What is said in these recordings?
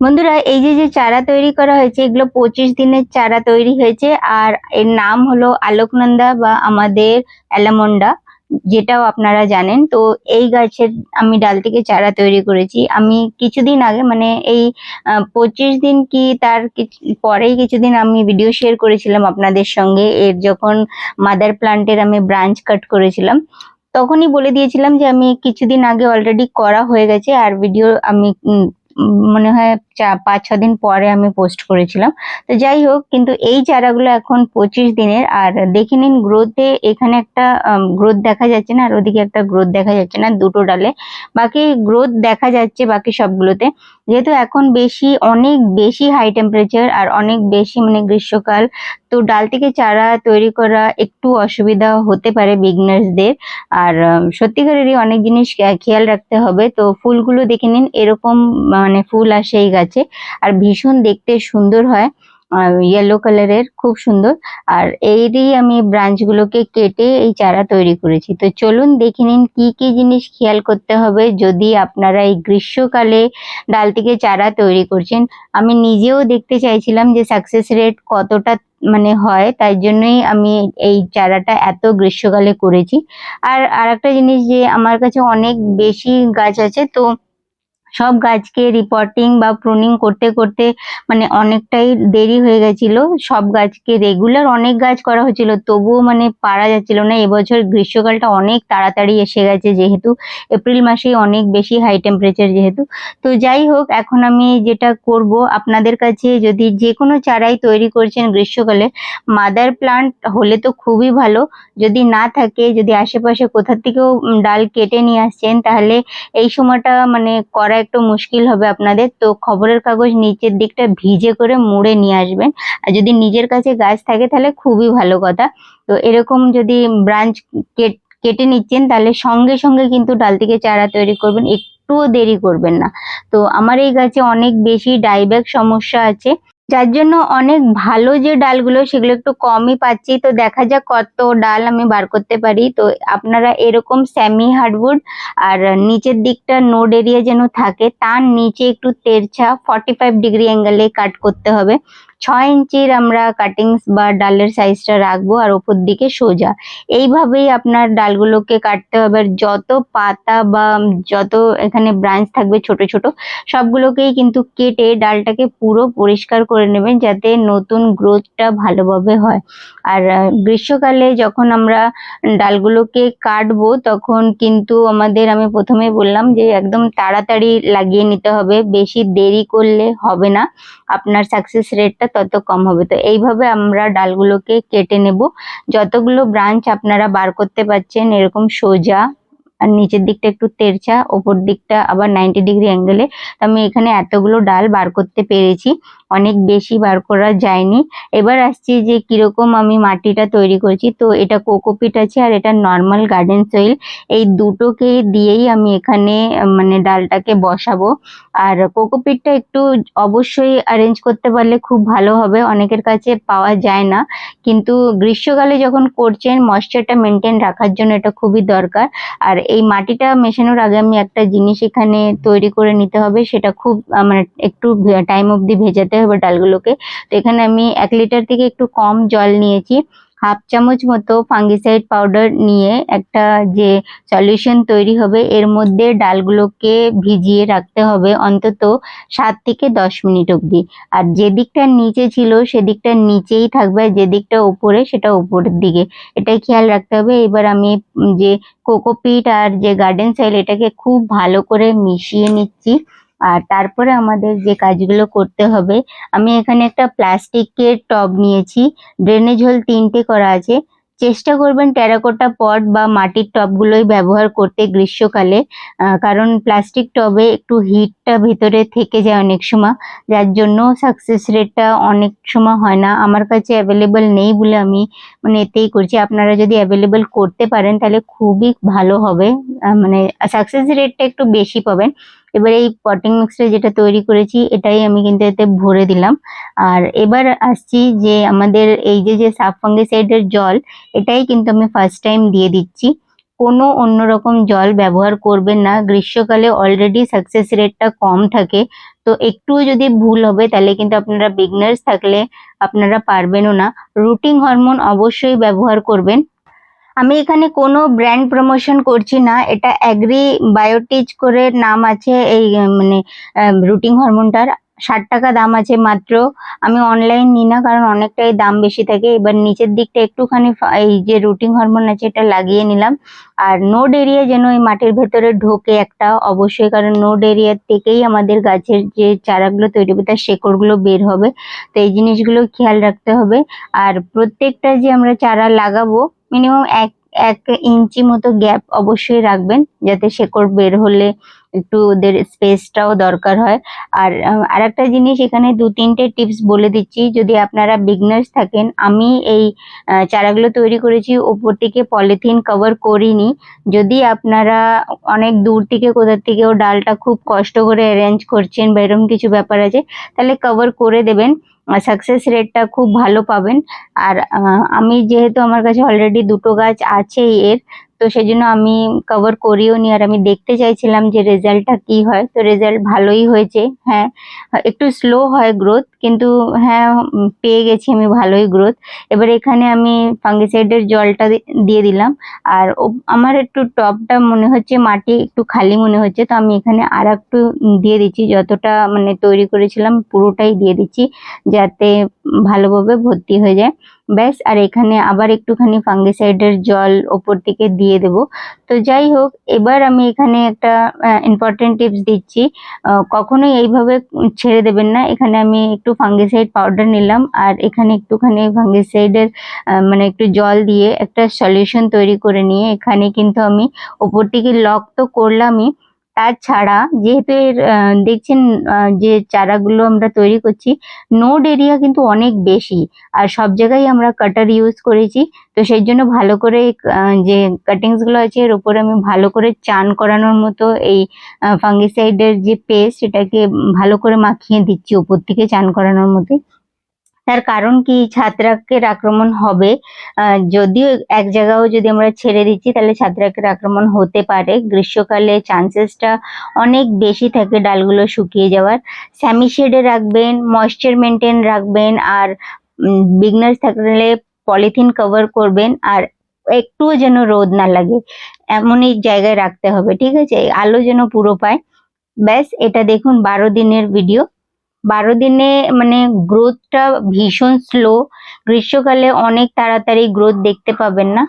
বন্ধুরা, এই যে যে চারা তৈরি করা হয়েছে, এগুলো পঁচিশ দিনের চারা তৈরি হয়েছে, আর এর নাম হলো আলোকনন্দা বা আমাদের অ্যালামন্ডা, যেটাও আপনারা জানেন। তো এই গাছের আমি ডাল থেকে চারা তৈরি করেছি। আমি কিছুদিন আগে মানে এই পঁচিশ দিন কি তার পরেই কিছুদিন আমি ভিডিও শেয়ার করেছিলাম আপনাদের সঙ্গে। এর যখন মাদার প্লান্টের আমি ব্রাঞ্চ কাট করেছিলাম, তখনই বলে দিয়েছিলাম যে, আমি কিছুদিন আগে অলরেডি করা হয়ে গেছে, আর ভিডিও আমি মনে হয় চা, পাঁচ, ছ দিন পরে আমি পোস্ট করেছিলাম। তো যাই হোক, কিন্তু এই চারাগুলো এখন পঁচিশ দিনের। আর দেখে নিন গ্রোথে এখানে একটা গ্রোথ দেখা যাচ্ছে না, আর ওদিকে একটা গ্রোথ দেখা যাচ্ছে না, দুটো ডালে। বাকি গ্রোথ দেখা যাচ্ছে বাকি সবগুলোতে। যেহেতু এখন বেশি, অনেক বেশি হাই টেম্পারেচার আর অনেক বেশি মানে গ্রীষ্মকাল, তো ডাল থেকে চারা তৈরি করা একটু অসুবিধা হতে পারে বিগনার্সদের আর সত্যিকারেরই অনেক জিনিস খেয়াল রাখতে হবে। তো ফুলগুলো দেখে নিন, এরকম মানে ফুল আসে এই গাছে। আর ভীষণ দেখতে সুন্দর হয় ইয়েলো কালারের খুব সুন্দর। আর এরই আমি ব্রাঞ্চগুলোকে কেটে এই চারা তৈরি করেছি। তো চলুন দেখে নিন কি কি জিনিস খেয়াল করতে হবে যদি আপনারা এই গ্রীষ্মকালে ডাল থেকে চারা তৈরি করছেন। আমি নিজেও দেখতে চাইছিলাম যে সাকসেস রেট কতটা মানে হয়, তাই জন্যই আমি এই চারাটা এত গ্রীষ্মকালে করেছি। আর আরেকটা জিনিস যে আমার কাছে অনেক বেশি গাছ আছে, তো সব গাছকে রিপোর্টিং বা প্রুনিং করতে করতে মানে অনেকটাই দেরি হয়ে গেছিল। সব গাছকে রেগুলার অনেক গাছ করা হয়েছিল, তবুও মানে পারা যাচ্ছিল না। এবছর গ্রীষ্মকালটা অনেক তাড়াতাড়ি এসে গেছে যেহেতু, এপ্রিল মাসেই অনেক বেশি হাই টেম্পারেচার যেহেতু। তো যাই হোক, এখন আমি যেটা করব, আপনাদের কাছে যদি যে কোনো চারাই তৈরি করছেন গ্রীষ্মকালে মাদার প্লান্ট হলে তো খুবই ভালো। যদি না থাকে, যদি আশেপাশে কোথা থেকেও ডাল কেটে নিয়ে আসছেন, তাহলে এই সময়টা মানে করা একটু মুশকিল হবে আপনাদের। তো খবরের কাগজ নিচের দিকটা ভিজে করে মুড়ে নিয়ে আসবেন। আর যদি নিজের কাছে গাছ থাকে তাহলে খুবই ভালো কথা। তো এরকম যদি ব্রাঞ্চ কেটে নিচ্ছেন তাহলে সঙ্গে সঙ্গে কিন্তু ডাল থেকে চারা তৈরি করবেন। একটুও দেরি করবেন না। তো আমার এই গাছে অনেক বেশি ডাইব্যাক সমস্যা আছে। যার জন্য অনেক ভালো যে ডালগুলো, সেগুলো একটু কমই পাচ্ছি। তো দেখা যাক কত ডাল আমি বার করতে পারি। তো আপনারা এরকম স্যামি হার্ডউড আর নিচের দিকটা নোড এরিয়া যেন থাকে, তার নিচে একটু তেরছা ফর্টি ফাইভ ডিগ্রি অ্যাঙ্গেলে কাট করতে হবে। ছয় ইঞ্চির আমরা কাটিংস বা ডালের সাইজটা রাখব আর ওপর দিকে সোজা। এইভাবেই আপনার ডালগুলোকে কাটতে হবে। আর যত পাতা বা যত এখানে ব্রাঞ্চ থাকবে ছোট ছোট, সবগুলোকেই কিন্তু কেটে ডালটাকে পুরো পরিষ্কার করে নেবেন যাতে নতুন গ্রোথটা ভালোভাবে হয়। আর গ্রীষ্মকালে যখন আমরা ডালগুলোকে কাটবো তখন কিন্তু আমাদের, আমি প্রথমে বললাম যে একদম তাড়াতাড়ি লাগিয়ে নিতে হবে। বেশি দেরি করলে হবে না। আপনার সাকসেস রেটটা তত কম হবে। তো এইভাবে আমরা ডালগুলোকে কেটে নেব। যতগুলো ব্রাঞ্চ আপনারা বার করতে পারছেন, এরকম সোজা আর নিচের দিকটা একটু তেরছা ওপর দিকটা আবার নাইনটি ডিগ্রি অ্যাঙ্গেলে আমি এখানে এতগুলো ডাল বার করতে পেরেছি, অনেক বেশি বার করা যায়নি। এবার আসছি যে কীরকম আমি মাটিটা তৈরি করেছি। তো এটা কোকোপিট আছে আর এটা নর্মাল গার্ডেন সয়েল এই দুটোকে দিয়েই আমি এখানে মানে ডালটাকে বসাবো। আর কোকোপিটটা একটু অবশ্যই অ্যারেঞ্জ করতে পারলে খুব ভালো হবে, অনেকের কাছে পাওয়া যায় না। কিন্তু গ্রীষ্মকালে যখন করছেন ময়েশ্চারটা মেনটেন রাখার জন্য এটা খুবই দরকার। আর এই মাটিটা মেশানোর আগে আমি একটা জিনিস এখানে তৈরি করে নিতে হবে, সেটা খুব মানে একটু টাইম অবধি ভেজাতে হবে ডালগুলোকে। তো এখানে আমি এক লিটার থেকে একটু কম জল নিয়েছি। হাফ চামচ মতো ফাঙ্গিসাইড পাউডার নিয়ে একটা যে সলিউশন তৈরি হবে, এর মধ্যে ডালগুলোকে ভিজিয়ে রাখতে হবে অন্তত সাত থেকে দশ মিনিট অবধি। আর যে দিকটা নিচে ছিল সেদিকটা নিচেই থাকবে আর যে উপরে, সেটা উপরের দিকে। এটাই খেয়াল রাখতে হবে। এবার আমি যে কোকোপিট আর যে গার্ডেন সয়েল এটাকে খুব ভালো করে মিশিয়ে নিচ্ছি। আর তারপরে আমাদের যে কাজগুলো করতে হবে, আমি এখানে একটা প্লাস্টিকের টব নিয়েছি ড্রেনেজ হোল তিনটে করা আছে। চেষ্টা করবেন টেরাকোটা পট বা মাটির টবগুলোই ব্যবহার করতে গ্রীষ্মকালে কারণ প্লাস্টিক টবে একটু হিটটা ভেতরে থেকে যায় অনেক সময়, যার জন্য সাকসেস রেটটা অনেক সময় হয় না। আমার কাছে অ্যাভেলেবল নেই বলে আমি মানে এতেই করছি। আপনারা যদি অ্যাভেলেবল করতে পারেন তাহলে খুবই ভালো হবে মানে সাকসেস রেটটা একটু বেশি পাবেন। এবার এই পটিং মিক্সটা যেটা তৈরি করেছি, এটাই আমি কিন্তু এতে ভরে দিলাম। আর এবার আসছি যে আমাদের এই যে যে সাব ফাঙ্গিসাইডের জল, এটাই কিন্তু আমি ফার্স্ট টাইম দিয়ে দিচ্ছি। কোনো অন্যরকম জল ব্যবহার করবেন না। গ্রীষ্মকালে অলরেডি সাকসেস রেটটা কম থাকে। তো একটুও যদি ভুল হবে, তাহলে কিন্তু আপনারা বিগনার্স থাকলে আপনারা পারবেনও না। রুটিং হরমোন অবশ্যই ব্যবহার করবেন। আমি এখানে কোনো ব্র্যান্ড প্রমোশন করছি না। এটা অ্যাগ্রি বায়োটিজ করে নাম আছে এই মানে রুটিং হরমোনটার ষাট টাকা দাম আছে মাত্র। আমি অনলাইন নিই না, কারণ অনেকটাই দাম বেশি থাকে। এবার নিচের দিকটা একটুখানি এই যে রুটিং হরমোন আছে, এটা লাগিয়ে নিলাম। আর নোড এরিয়া যেন এই মাটির ভেতরে ঢোকে একটা, অবশ্যই, কারণ নোড এরিয়া থেকেই আমাদের গাছের যে চারাগুলো তৈরি হবে, তার শেকড়গুলো বের হবে। তো এই জিনিসগুলো খেয়াল রাখতে হবে। আর প্রত্যেকটা যে আমরা চারা লাগাবো মিনিমাম এক এক ইঞ্চি মতো গ্যাপ অবশ্যই রাখবেন যাতে শেকড় বের হলে একটু ওদের স্পেসটাও দরকার হয়। আর আহ, আরেকটা জিনিস এখানে দু তিনটে টিপস বলে দিচ্ছি। যদি আপনারা বিগনার্স থাকেন আমি এই চারাগুলো তৈরি করেছি ওপর থেকে পলিথিন কভার করিনি। যদি আপনারা অনেক দূর থেকে কোথার থেকেও ডালটা খুব কষ্ট করে অ্যারেঞ্জ করছেন বা এরকম কিছু ব্যাপার আছে তাহলে কভার করে দেবেন। সাকসেস রেটটা খুব ভালো পাবেন। আর আমি যেহেতু আমার কাছে অলরেডি দুটো গাছ আছেই এর তো সেই জন্য আমি কভার করিও নি আর আমি দেখতে চাইছিলাম যে রেজাল্টটা কি হয়। তো রেজাল্ট ভালোই হয়েছে হ্যাঁ। একটু স্লো হয় গ্রোথ কিন্তু হ্যাঁ পেয়ে গেছি আমি ভালোই গ্রোথ এবার এখানে আমি ফাঙ্গিসাইডের জলটা দিয়ে দিলাম। আর আমার একটু টপটা মনে হচ্ছে মাটি একটু খালি মনে হচ্ছে, তো আমি এখানে আর একটু দিয়ে দিচ্ছি। যতটা মানে তৈরি করেছিলাম পুরোটাই দিয়ে দিচ্ছি, যাতে ভালোভাবে ভর্তি হয়ে যায়। ব্যাস, আর এখানে আবার একটুখানি ফাঙ্গিসাইডের জল ওপর থেকে দিয়ে দেব। তো যাই হোক, এবার আমি এখানে একটা ইম্পর্টেন্ট টিপস দিচ্ছি। কখনোই এইভাবে ছেড়ে দেবেন না। এখানে আমি একটু ফাঙ্গিসাইড পাউডার নিলাম, আর এখানে একটুখানি ফাঙ্গিসাইডের মানে একটু জল দিয়ে একটা সলিউশন তৈরি করে নিয়ে এখানে কিন্তু আমি ওপর থেকে লক তো করলামই তাছাড়া যেহেতু এর দেখছেন যে চারাগুলো আমরা তৈরি করছি, নোড এরিয়া কিন্তু অনেক বেশি। আর সব জায়গায় আমরা কাটার ইউজ করেছি। তো সেই জন্য ভালো করে যে কাটিংসগুলো আছে, এর উপরে আমি ভালো করে চান করানোর মতো এই ফাঙ্গিসাইডের যে পেস্ট সেটাকে ভালো করে মাখিয়ে দিচ্ছি, উপর থেকে চান করানোর মধ্যে। তার কারণ কি? ছাত্রাকের আক্রমণ হবে। যদিও এক জায়গাও যদি আমরা ছেড়ে দিচ্ছি, তাহলে ছাত্রাকের আক্রমণ হতে পারে। গ্রীষ্মকালে চান্সেসটা অনেক বেশি থাকে ডালগুলো শুকিয়ে যাওয়ার। স্যামি শেডে রাখবেন, ময়েশ্চার মেনটেন রাখবেন, আর বিগনার্স থাকলে পলিথিন কভার করবেন, আর একটুও যেন রোদ না লাগে, এমনই জায়গায় রাখতে হবে, ঠিক আছে? আলো যেন পুরো পায়। ব্যাস, এটা দেখুন বারো দিনের ভিডিও। বারো দিনে মানে গ্রোথটা ভীষণ স্লো গ্রীষ্মকালে অনেক তাড়াতাড়ি গ্রোথ দেখতে পাবেন না।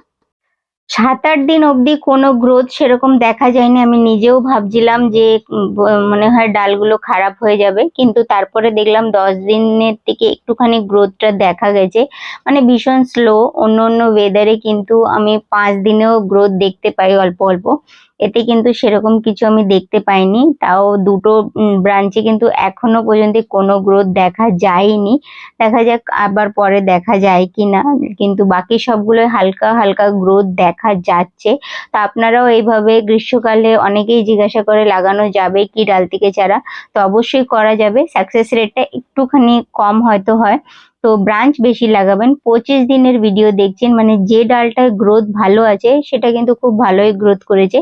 সাত আট দিন অবধি কোনো গ্রোথ সেরকম দেখা যায়নি। আমি নিজেও ভাবছিলাম যে মনে হয় ডালগুলো খারাপ হয়ে যাবে। কিন্তু তারপরে দেখলাম দশ দিনের থেকে একটুখানি গ্রোথটা দেখা গেছে। মানে ভীষণ স্লো অন্য অন্য ওয়েদারে কিন্তু আমি পাঁচ দিনেও গ্রোথ দেখতে পাই অল্প অল্প। এতে কিন্তু সেরকম কিছু আমি দেখতে পাইনি। তাও দুটো ব্রাঞ্চে কিন্তু এখনও পর্যন্ত কোনো গ্রোথ দেখা যায়নি। দেখা যাক আবার পরে দেখা যায় কি না কিন্তু বাকি সবগুলো হালকা হালকা গ্রোথ দেখা যাচ্ছে। তা আপনারাও এইভাবে গ্রীষ্মকালে অনেকেই জিজ্ঞাসা করে লাগানো যাবে কি ডাল থেকে চারা? তো অবশ্যই করা যাবে। সাকসেস রেটটা একটুখানি কম হয়তো হয়। তো ব্রাঞ্চ বেশি লাগাবেন। পঁচিশ দিনের ভিডিও দেখছেন মানে যে ডালটায় গ্রোথ ভালো আছে, সেটা কিন্তু খুব ভালোই গ্রোথ করেছে।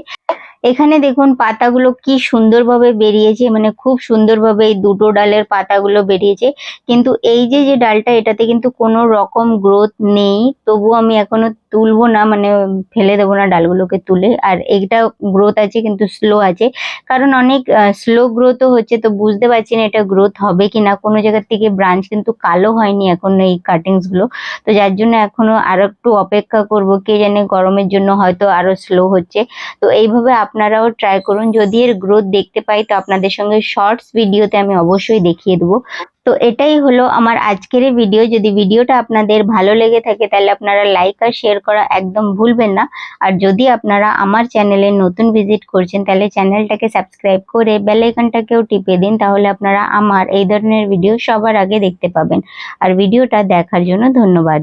এখানে দেখুন পাতাগুলো কি সুন্দরভাবে বেরিয়েছে মানে খুব সুন্দরভাবে এই দুটো ডালের পাতাগুলো বেরিয়েছে। কিন্তু এই যে যে ডালটা, এটাতে কিন্তু কোনো রকম গ্রোথ নেই। তবুও আমি এখনও তুলবো না মানে ফেলে দেবো না ডালগুলোকে তুলে। আর এইটা গ্রোথ আছে, কিন্তু স্লো আছে। কারণ অনেক স্লো গ্রোথও হচ্ছে, তো বুঝতে পারছি না এটা গ্রোথ হবে কি না কোনো জায়গার থেকে ব্রাঞ্চ কিন্তু কালো হয়নি এখন এই কাটিংসগুলো তো যার জন্য এখনও আরও একটু অপেক্ষা করব, কে জানে গরমের জন্য হয়তো আরও স্লো হচ্ছে। তো এইভাবে আপনারাও ট্রাই করুন। যদি এর গ্রোথ দেখতে পাই, তো আপনাদের সঙ্গে শর্টস ভিডিওতে আমি অবশ্যই দেখিয়ে দেবো। তো এটাই হলো আমার আজকের ভিডিও যদি ভিডিওটা আপনাদের ভালো লেগে থাকে, তাহলে আপনারা লাইক আর শেয়ার করা একদম ভুলবেন না। আর যদি আপনারা আমার চ্যানেলে নতুন ভিজিট করছেন, তাহলে চ্যানেলটাকে সাবস্ক্রাইব করে বেল আইকনটাকেও টিপে দিন। তাহলে আপনারা আমার এই ধরনের ভিডিও সবার আগে দেখতে পাবেন। আর ভিডিওটা দেখার জন্য ধন্যবাদ।